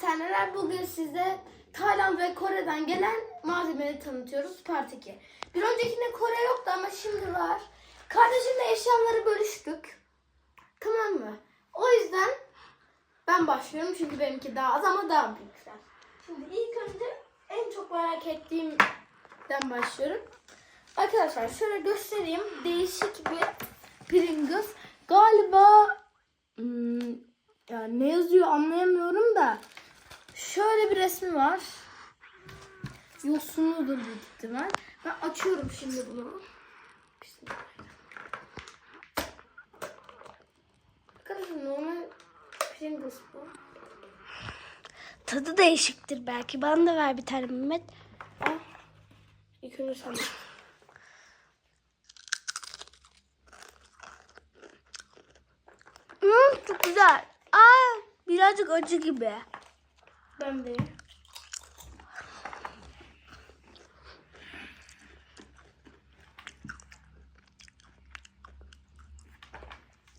seneler bugün size Tayland ve Kore'den gelen malzemeleri tanıtıyoruz Part 2. Bir öncekinde Kore yoktu ama şimdi var. Kardeşimle eşyaları bölüştük. Tamam mı? O yüzden ben başlıyorum çünkü benimki daha az ama daha büyükler. Şimdi ilk önce en çok merak ettiğimden başlıyorum. Arkadaşlar şöyle göstereyim. Değişik bir Pringles. Galiba hmm, yani ne yazıyor anlayamıyorum da şöyle bir resmi var. Yosunludur büyük ihtimal. Ben açıyorum şimdi bunu. Arkadaşlar normal Pringles bu. Tadı değişiktir belki. Bana da ver bir tane Mehmet. Al. İlk önce sen. Hmm, çok güzel. Aa, birazcık acı gibi. Ben de.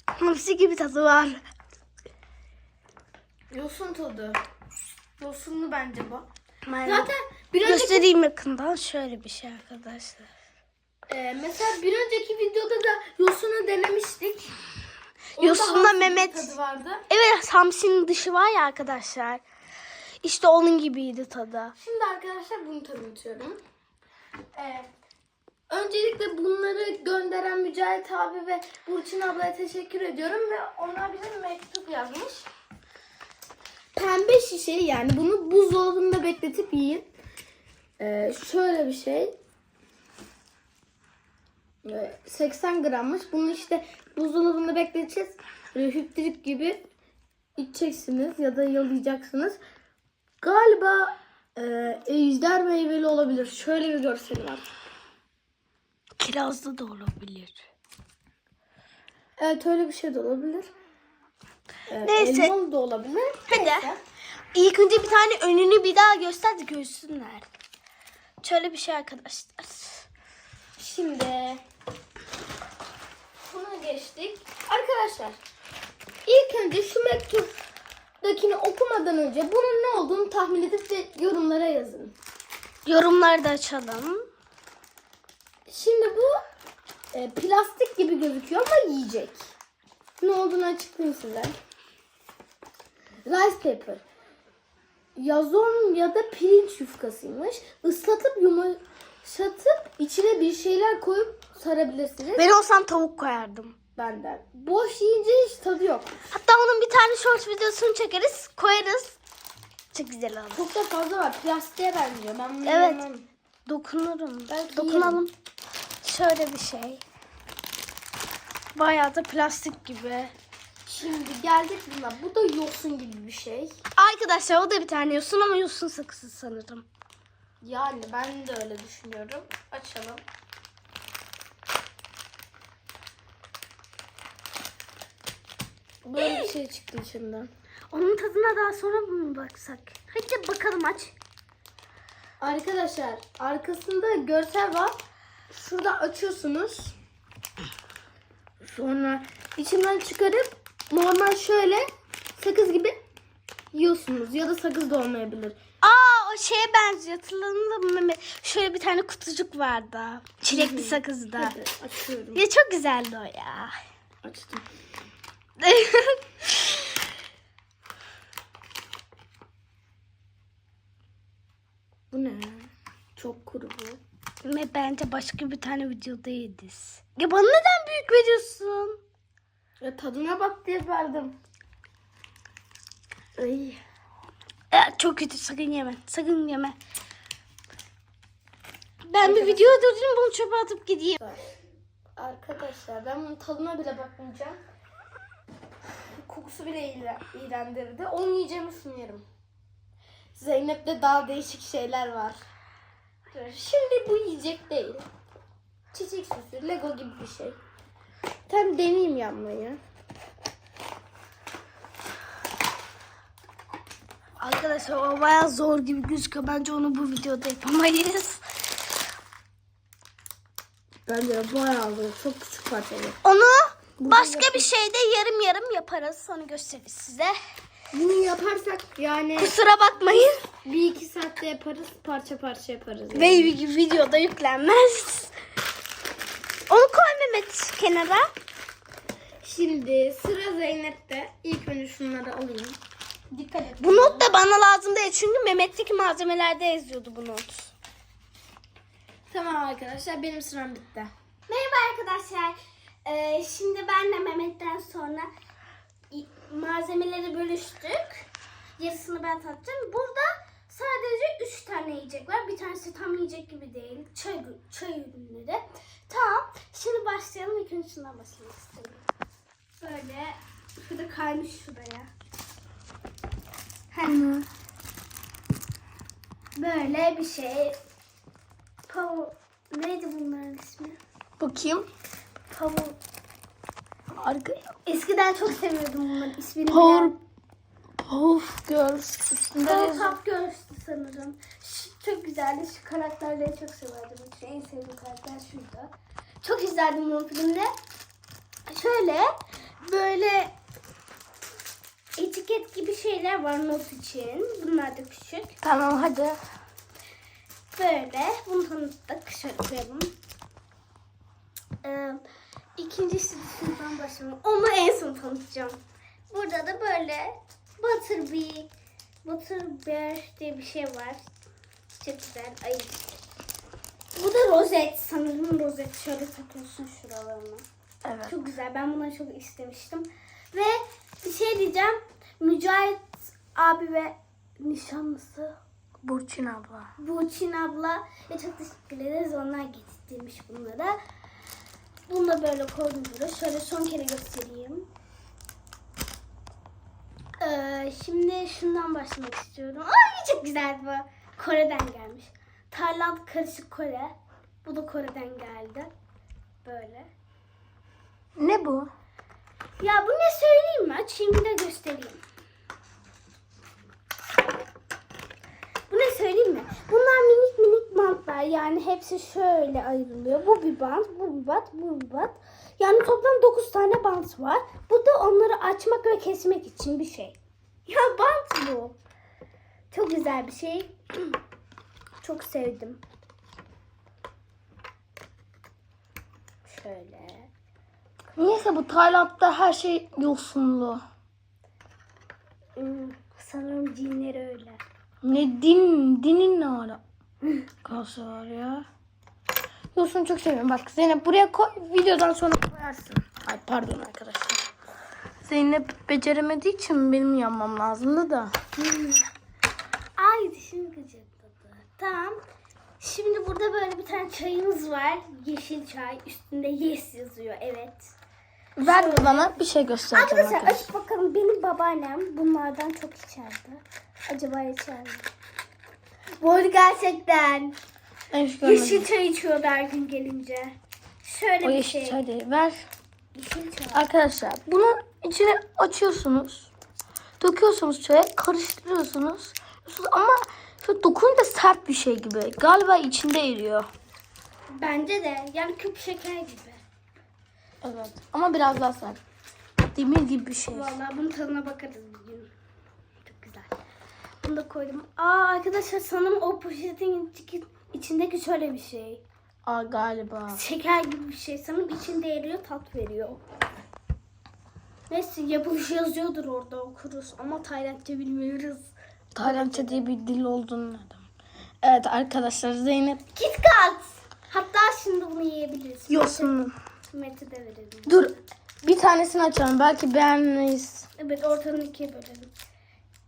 Hamsi gibi tadı var. Yosun tadı. Yosunlu bence bu. Ben Zaten bir önceki, göstereyim yakından şöyle bir şey arkadaşlar. e, mesela bir önceki videoda da yosunu denemiştik. Onda Yosunla hamsi Mehmet- tadı vardı. Evet hamsinin dışı var ya arkadaşlar. İşte onun gibiydi tadı. Şimdi arkadaşlar bunu tanıtıyorum. Ee, öncelikle bunları gönderen Mücahit abi ve Burçin ablaya teşekkür ediyorum ve onlar bize mektup yazmış. Pembe şişe yani bunu buzdolabında bekletip yiyin. Ee, şöyle bir şey. Ee, 80 grammış. Bunu işte buzdolabında bekleteceğiz. Hüptirik gibi içeceksiniz ya da yalayacaksınız. Galiba e, ejder meyveli olabilir. Şöyle bir görseli var. Kirazlı da olabilir. Evet öyle bir şey de olabilir. E, Neyse. Elmalı da olabilir. Hadi. Neyse. İlk önce bir tane önünü bir daha göster de görsünler. Şöyle bir şey arkadaşlar. Şimdi bunu geçtik. Arkadaşlar ilk önce şu mektuptakini okumadan önce bunun ne olduğunu tahmin edip de yorumlara yazın. Yorumları da açalım. Şimdi bu e, plastik gibi gözüküyor ama yiyecek. Ne olduğunu açıklayayım size. Rice paper. Yazon ya da pirinç yufkasıymış. Islatıp yumuşatıp içine bir şeyler koyup sarabilirsiniz. Ben olsam tavuk koyardım. Benden. Boş yiyince hiç tadı yok. Hatta onun bir tane short videosunu çekeriz, koyarız. Çok güzel olur. Çok da fazla var. Plastiğe benziyor. Ben bunu Evet. yemem. Dokunurum. Belki Dokunalım. Şöyle bir şey. Bayağı da plastik gibi. Şimdi geldik buna. Bu da yosun gibi bir şey. Arkadaşlar o da bir tane yosun ama yosun sakızı sanırım. Yani ben de öyle düşünüyorum. Açalım. Böyle bir şey çıktı içinden. Onun tadına daha sonra mı baksak? Hadi bakalım aç. Arkadaşlar arkasında görsel var. Şurada açıyorsunuz. Sonra içinden çıkarıp normal şöyle sakız gibi yiyorsunuz. Ya da sakız da olmayabilir. Aa o şeye benziyor. Hatırladın mı? Şöyle bir tane kutucuk vardı. Çilekli sakızda. Hadi açıyorum. Ya çok güzeldi o ya. Açtım. Bu ne? Çok kuru bu. Ve bence başka bir tane videodayız. Ya bana neden büyük veriyorsun? Ya tadına bak diye verdim. Ay. Ya, çok kötü sakın yeme. Sakın yeme. Ben bir video durdurayım bunu çöpe atıp gideyim. Arkadaşlar ben bunun tadına bile bakmayacağım. Kokusu bile iğre- iğrendirdi. Onu yiyeceğimi sanıyorum. Zeynep'te daha değişik şeyler var. Şimdi bu yiyecek değil. Çiçek süsü, Lego gibi bir şey. Tam deneyeyim yapmayı. Arkadaşlar o bayağı zor gibi gözüküyor. Bence onu bu videoda yapamayız. Bence de bayağı zor. Çok küçük parçalar. Onu başka bir şeyde yarım yarım yaparız. Sonra gösteririz size. Bunu yaparsak yani Kusura bakmayın. bir iki saatte yaparız. Parça parça yaparız. yani. Ve videoda yüklenmez. Onu koy Mehmet kenara. Şimdi sıra Zeynep'te. İlk önce şunları alayım. Dikkat et. Bu not da bana lazım değil çünkü Mehmet'teki malzemelerde yazıyordu bu not. Tamam arkadaşlar benim sıram bitti. Merhaba arkadaşlar. Ee, şimdi ben de Mehmet'ten sonra malzemeleri bölüştük. Yarısını ben tattım. Burada sadece 3 tane yiyecek var. Bir tanesi tam yiyecek gibi değil. Çay, çay ürünleri. Tamam. Şimdi başlayalım. İlk önce şundan başlamak istedim. Böyle. Şurada kaymış şuraya. Heh. Böyle bir şey. Power... Neydi bunların ismi? Bakayım. Power... Arka. Eskiden çok seviyordum bunların ismini. Power bilen. Puff Girls üstünde. Puff Girls'tü sanırım. Şu, çok güzeldi. Şu karakterleri çok severdim. Şu en sevdiğim karakter şuydu. Çok izlerdim bu filmde. Şöyle böyle etiket gibi şeyler var not için. Bunlar da küçük. Tamam hadi. Böyle bunu tanıttık. Şöyle koyalım. Ee, ikincisi şundan başlayalım. Onu en son tanıtacağım. Burada da böyle Butterbee, Butterbear diye bir şey var. Çok güzel. Ay. Bu da rozet. Sanırım rozet. Şöyle takıyorsun şuralarına. Evet. Çok güzel. Ben bunları çok istemiştim. Ve bir şey diyeceğim. Mücahit abi ve nişanlısı Burçin abla. Burçin abla ve çok teşekkür ederiz. Onlar getirmiş bunları. Bunu da böyle koydum burada. Şöyle son kere göstereyim. Ee, şimdi şundan başlamak istiyorum. Ay çok güzel bu. Kore'den gelmiş. Tayland karışık Kore. Bu da Kore'den geldi. Böyle. Ne bu? Ya bu ne söyleyeyim mi? Açayım de göstereyim. Bu ne söyleyeyim mi? Bunlar minik bantlar. Yani hepsi şöyle ayrılıyor. Bu bir bant, bu bir bant, bu bir bant. Yani toplam 9 tane bant var. Bu da onları açmak ve kesmek için bir şey. Ya bant bu. Çok güzel bir şey. Çok sevdim. Şöyle. Niyeyse bu Tayland'da her şey yosunlu. Hmm, sanırım cinleri öyle. Ne din, dinin ne ala? Kalsı var ya. Yosun çok seviyorum. Bak Zeynep buraya koy. Videodan sonra koyarsın. Ay pardon arkadaşlar. Zeynep beceremediği için benim yanmam lazımdı da. Ay dişim gıcırdadı. Tamam. Şimdi burada böyle bir tane çayımız var. Yeşil çay. Üstünde yes yazıyor. Evet. Ver bana bir şey göstereceğim Arkadaşlar arkadaşlar. açıp bakalım. Benim babaannem bunlardan çok içerdi. Acaba içer mi? Bu arada gerçekten. Yeşil çay içiyordu her gün gelince. Şöyle O bir yeşil şey. çay değil. Ver. Yeşil çay. Arkadaşlar bunu içine açıyorsunuz. Döküyorsunuz çaya. Karıştırıyorsunuz. Ama şu dokununca sert bir şey gibi. Galiba içinde eriyor. Bence de. Yani küp şeker gibi. Evet. Ama biraz daha sert. Demir gibi bir şey. Vallahi bunun tadına bakarız bir gün. Çok güzel. Bunu da koydum. Aa arkadaşlar sanırım o poşetin içi- içindeki şöyle bir şey. Aa galiba. Şeker gibi bir şey. Sanırım içinde eriyor tat veriyor. Neyse yapılış yazıyordur orada okuruz. Ama Taylandca bilmiyoruz. Taylandca diye bir dil olduğunu nereden? Evet arkadaşlar Zeynep Kit Kat. Hatta şimdi bunu yiyebiliriz. yosunlu. Mete de verelim. Dur bir tanesini açalım. Belki beğenmeyiz. Evet ortadan ikiye bölelim.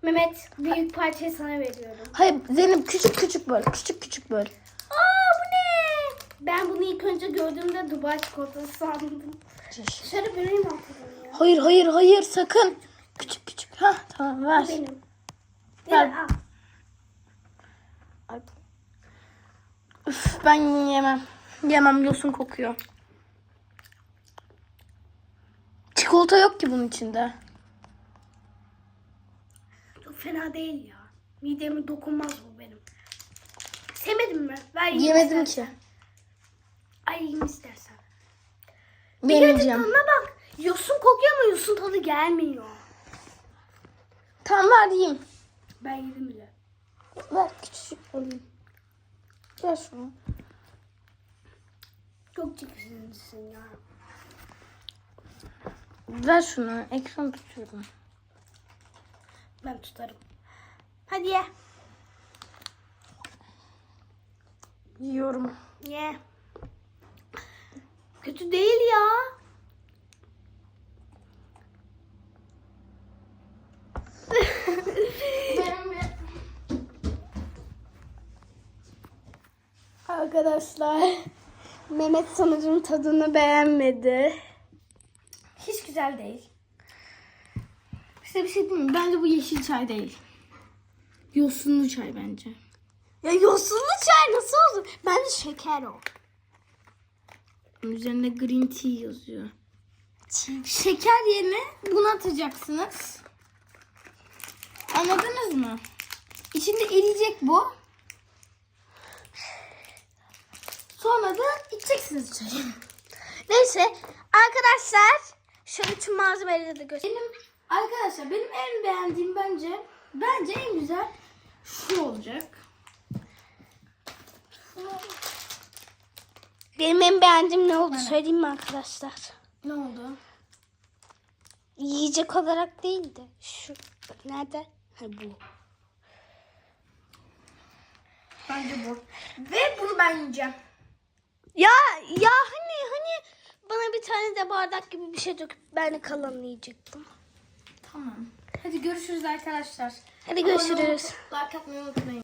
Mehmet büyük parçayı sana veriyorum. Hayır Zeynep küçük küçük böyle. Küçük küçük böyle. Aa bu ne? Ben bunu ilk önce gördüğümde Dubai çikolatası sandım. Şöyle vereyim ortadan ya. Hayır hayır hayır sakın. Küçük küçük. Ha tamam ver. Benim. Ver. Ver. al. Üf, ben yemem. Yemem yosun kokuyor. Çikolata yok ki bunun içinde. Fena değil ya. Mideme dokunmaz bu benim. Sevmedin mi? Ver yiyeyim Yemedim istersen. ki. Ay yiyeyim istersen. Deneyeceğim. Tadına bak. Yosun kokuyor ama yosun tadı gelmiyor. Tamam ver yiyeyim. Ben yedim bile. Ver küçücük alayım. Ver şunu. Çok çekişlisin ya. Ver şunu. Ekran tutuyorum. Ben tutarım. Hadi ye. Yiyorum. Ye. Kötü değil ya. Arkadaşlar Mehmet sanırım tadını beğenmedi. Hiç güzel değil. Size bir şey diyeyim mi? Bence bu yeşil çay değil. Yosunlu çay bence. Ya yosunlu çay nasıl olur? Bence şeker o. Üzerinde green tea yazıyor. Şeker yerine bunu atacaksınız. Anladınız mı? İçinde eriyecek bu. Sonra da içeceksiniz çayı. Neyse arkadaşlar şöyle tüm malzemeleri de göster. Arkadaşlar benim en beğendiğim bence bence en güzel şu olacak. Benim en beğendiğim ne oldu söyleyeyim mi arkadaşlar? Ne oldu? Yiyecek olarak değil de şu nerede? Ha bu. Bence bu. Ve bunu ben yiyeceğim. Ya ya hani hani bana bir tane de bardak gibi bir şey döküp ben de kalanını yiyecektim. Tamam. Hadi görüşürüz arkadaşlar. Hadi görüşürüz. Like atmayı unutmayın.